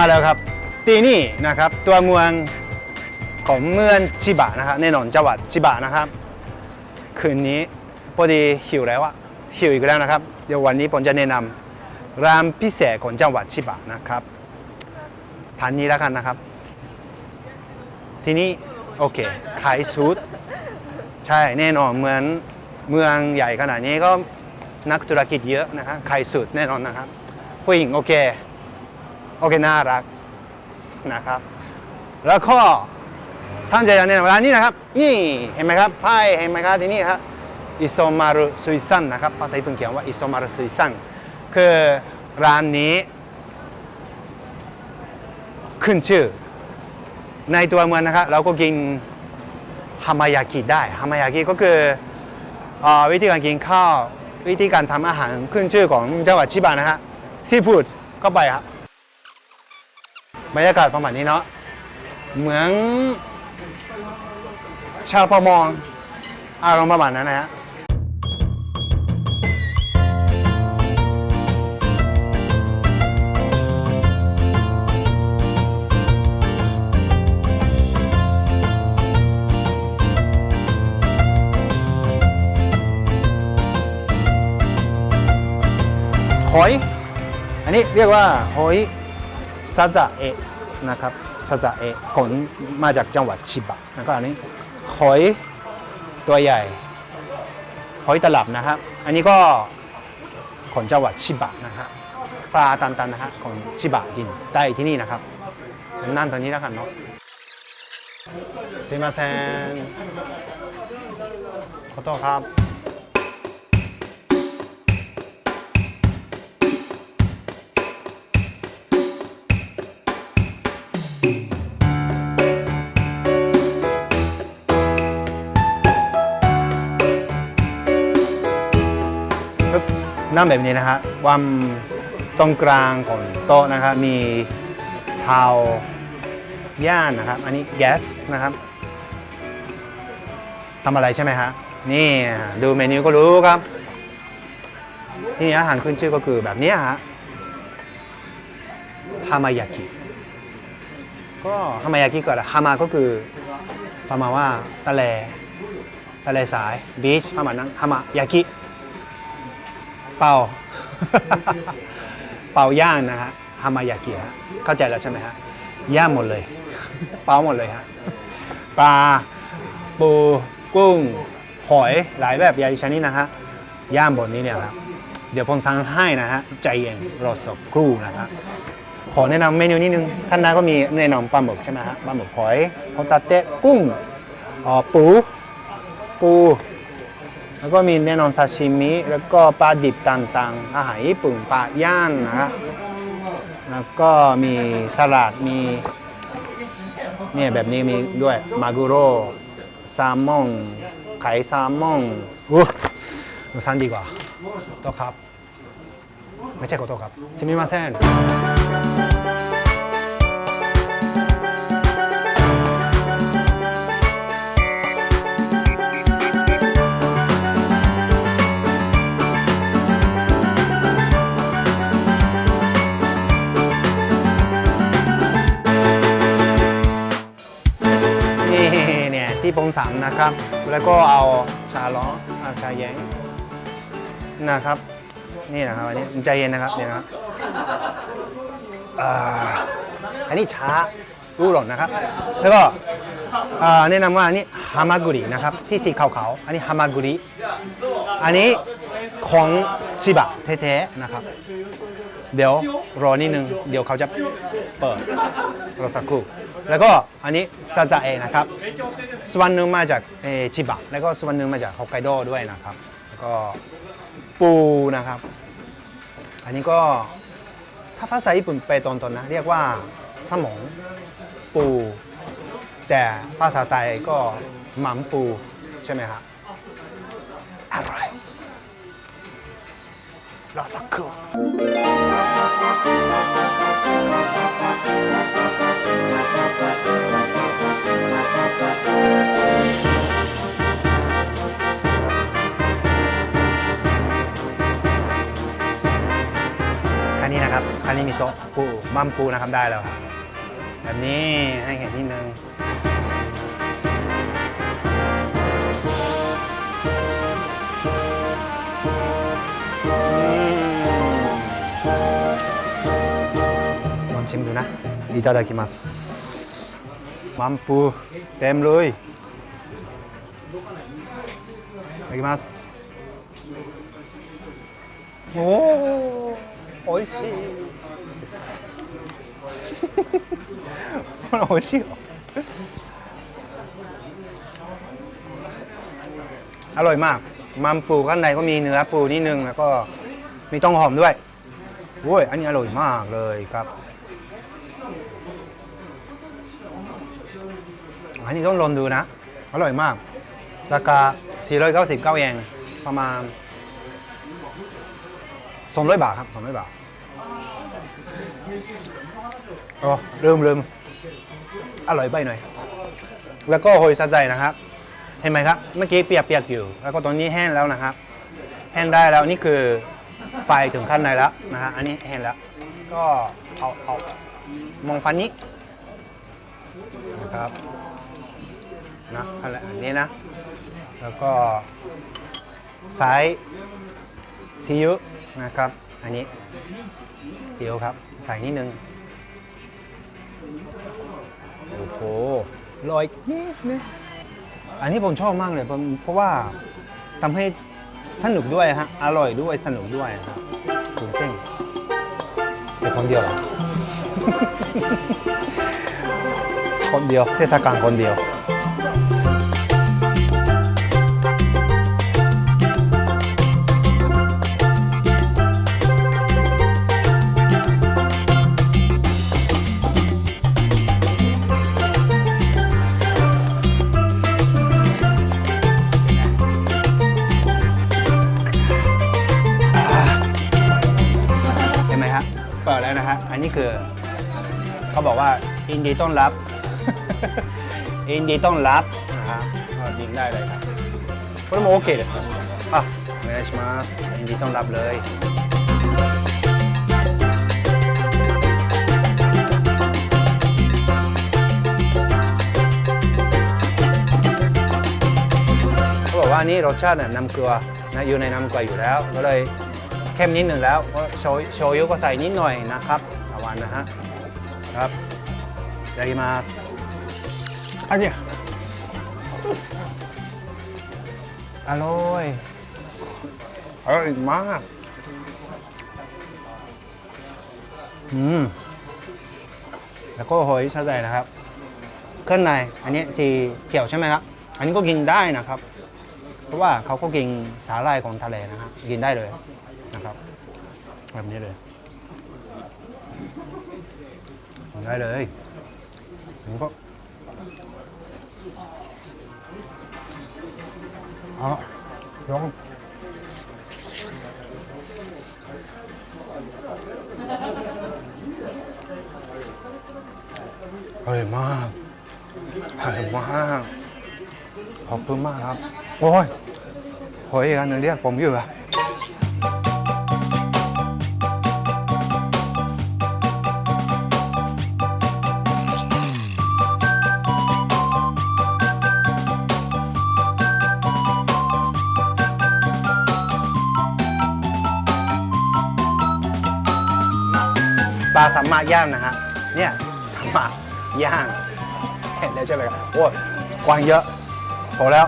มาแล้วครับที่นี่นะครับตัวเมืองของเมืองชิบะนะครับแน่นอนจังหวัดชิบะนะครับ คืนนี้พอดีหิวแล้วอะหิวอีกแล้วนะครับ เดี๋ยววันนี้ผมจะแนะนำร้านพิเศษของจังหวัดชิบะนะครับทานนี้แล้วกันนะครับ ทีนี่โอเคขายซูดใช่แน่นอนเหมือนเมืองใหญ่ขนาดนี้ก็นักธุรกิจเยอะนะครับขายสูตรแน่นอนนะครับผู้หญิงโอเค โอเคน่ารักนะครับ แล้วก็ท่านจะอยากแนะนำร้านนี้นะครับ นี่เห็นไหมครับไพ่เห็นไหมครับที่นี่ครับอิโซมารุซุยซันนะครับภาษาญี่ปุ่นเขียนว่าอิโซมารุซุยซันคือร้านนี้ ขึ้นชื่อ ในตัวเมืองนะครับ เราก็กินฮามายากิได้ฮามายากิก็คือเอ่อวิธีการกินข้าว วิธีการทำอาหารขึ้นชื่อของจังหวัดชิบะนะฮะซีฟู้ดเข้าไปครับ บรรยากาศประมาณนี้เนาะเหมือนชาวประมงอารมณ์ประมาณนั้นนะฮะหอย อันนี้เรียกว่าหอย ซาจะเอะนะครับซาจะเอะขนมาจากจังหวัดชิบะแล้วก็อันนี้หอยตัวใหญ่ หอยตลับนะครับ อันนี้ก็ของจังหวัดชิบะนะครับปลาตันๆนะฮะของชิบะกินได้ที่นี่นะครับผมนั่งตอนนี้แล้วกันเนาะすいませんขอโทษครับ นั่งแบบนี้นะฮะวามตรงกลางของโต๊ะนะครับมีเตาย่านนะครับ อันนี้แก๊สนะครับทำอะไรใช่ไหมฮะนี่ดูเมนูก็รู้ครับ ที่นี่อาหารขึ้นชื่อก็คือแบบนี้ฮะฮามายากิก็ฮามายากิก็อะไรฮามาก็คือประมาณว่าทะเลทะเลสายบีชประมาณนั้นฮามายากิ เป่า เป่าย่างนะฮะฮามายากิฮะเข้าใจแล้วใช่ไหมฮะย่างหมดเลย เป่าหมดเลยฮะปลาปูกุ้งหอยหลายแบบใหญ่ชนิดนะฮะย่างบนนี้เนี่ยครับเดี๋ยวผมสั่งให้นะฮะใจเย็นรอสักครู่นะครับขอแนะนำเมนูนิดนึงท่านน้าก็มีแนะนำปลาหมึกใช่ไหมฮะปลาหมึกหอยโฮตาเตะกุ้งอ๋อปูปู แล้วก็มีแน่นอนซาชิมิ แล้วก็ปลาดิบต่างๆ อาหารญี่ปุ่นปลาย่านนะครับแล้วก็มีสลัดมีเนี่ยแบบนี้มีด้วยมากุโร่แซลมอนไข่แซลมอนอู้หนูซันดีกว่าโตัวครับ ไม่ใช่ขอโทษครับ สมิมาเซน นะครับ แล้วก็เอาชาล้อเอาชาแย้งนะครับ นี่นะครับอันนี้ใจเย็นนะครับเนี่ยนะครับอ่าอันนี้ช้ารู้หล่นนะครับ แล้วก็อ่าแนะนำว่าอันนี้ฮามากุรินะครับที่สีขาวๆอันนี้ฮามากุริอันนี้ของชิบะแท้ๆนะครับ เดี๋ยว รอนิดนึง เดี๋ยวเขาจะเปิดรอสักครู่แล้วก็อันนี้ซาจาเอะนะครับ ส่วนหนึ่งมาจากเอชิบะ แล้วก็ส่วนหนึ่งมาจากฮอกไกโดด้วยนะครับ แล้วก็ปูนะครับ อันนี้ก็ถ้าภาษาญี่ปุ่นไปตอนๆนะเรียกว่าสมองปู แต่ภาษาไทยก็หมัมปู ใช่ไหมครับอร่อยรอสักครู่ คันนี้นะครับคันนี้มีโซะปูมัมปูนะครับได้แล้วครับ แบบนี้ให้เห็นนิดนึง ชิมดูนะいただきますมัมปูเต็มเลยいただきますโอ้โอ้ยしいこれ美味しいよอร่อยมาก มัมปูข้างในก็มีเนื้อปูนิดนึง แล้วก็มีต้องหอมด้วยโอ้ย อันนี้อร่อยมากเลยครับ อันนี้ต้องลองดูนะ อร่อยมาก ราคา 499 เยนประมาณ200บาทครับ200บาทอ๋อลืมลืมอร่อยไปหน่อย แล้วก็โฮยซาใจนะครับ เห็นไหมครับ เมื่อกี้เปียกๆอยู่ แล้วก็ตอนนี้แห้งแล้วนะครับ แห้งได้แล้วนี่คือไฟถึงขั้นในแล้วนะฮะ อันนี้แห้งแล้ว ก็เอาเอามองฟันนี้นะครับ นะอะไรอันนี้นะ แล้วก็สายซีอิ๊วนะครับ อันนี้ซีอิ๊วครับ ใส่นิดนึง โอ้โหลอยนิดนึงอันนี้ผมชอบมากเลย เพราะว่าทำให้สนุกด้วยฮะ อร่อยด้วยสนุกด้วยครับตื่นเต้นเป็นคนเดียวหรอคนเดียว เทศกาลคนเดียวนดีต้อนรับ อินดีต้อนรับนะฮะก็ยิงได้เลยครับこれも OK ですかあお願いしますอินดีต้อนรับเลยเขาบอกว่าอันนี่รสชาติเนี่ยน้ำเกลือนะอยู่ในน้ำเกลืออยู่แล้ว ก็เลยเข้มนิดหนึ่งแล้วก็โชยโชยุก็ใส่นิดหน่อยนะครับระวังนะฮะครับい ただきますありゃอร่อยอร่อยมาก อืม แล้วก็หอยชาใจนะครับ เครื่องใน อันนี้สีเขียวใช่ไหมครับ อันนี้ก็กินได้นะครับ เพราะว่าเขาก็กินสาหร่ายของทะเลนะครับ กินได้เลยนะครับ แบบนี้เลยกินได้เลย ผมก็เอาลองอร่อยมากอร่อยมากขอบคุณมากครับ โอ้ยโหยอีกอันหนึงเรียกผมอยู่อะาสัมมาย่างนะฮะ เนี่ยสัมมาย่างเห็นแล้วใช่ไหมครับโอ้ยกวางเยอะพอแล้ว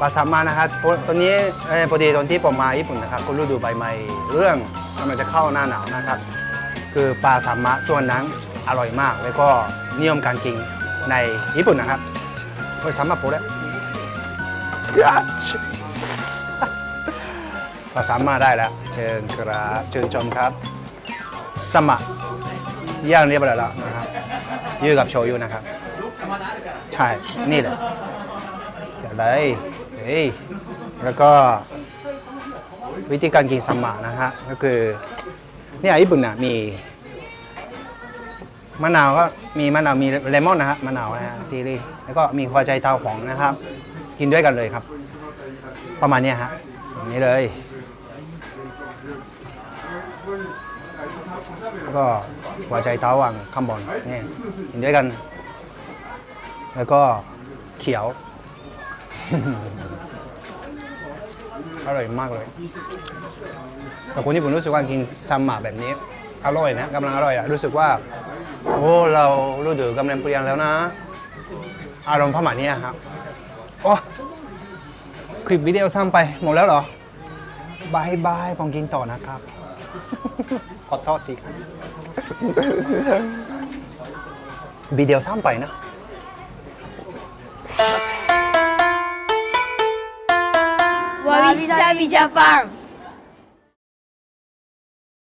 ปลาสัมมานะครับตัวตัวนี้เอ่อพอดีตอนที่ผมมาญี่ปุ่นนะครับก็ฤดูใบไม้เรื่องกำลังจะเข้าหน้าหนาวนะครับ คือปลาสัมมาช่วงนั้นอร่อยมาก แล้วก็นิยมการกินในญี่ปุ่นนะครับโอ้ยสัมมาโปแล้วยะชิปลาสัมมาได้แล้ว เชิญครับเชิญชมครับ สมะย่างเรียบร้อยแล้วนะครับยืดกับโชยุนะครับ ใช่ นี่แหละจะได้เฮ้ยแล้วก็วิธีการกินสมะนะฮะก็คือเนี่ยญี่ปุ่นนะมีมะนาวก็มีมะนาวมีเลมอนนะฮะมะนาวนะฮะทีรีแล้วก็มีหัวใจเตาของนะครับ กินด้วยกันเลยครับ ประมาณนี้ฮะแบบนี้เลย ก็หัวใจเต้าหวังข้างบนนี่กินด้วยกัน แล้วก็เขียว อร่อยมากเลย แต่คนญี่ปุ่นรู้สึกว่ากินซัมมาแบบนี้ อร่อยนะกำลังอร่อยอะรู้สึกว่า โอ้เรารู้ดึกกำลังเปลี่ยนแล้วนะ อารมณ์ประมาณนี้ครับโอ้คลิปวิดีโอสั้นไปหมดแล้วเหรอบายบายผมกินต่อนะครับ ขอโทษทีบีเดียวซ้ำไปนะวาวิซาวิจาฟัง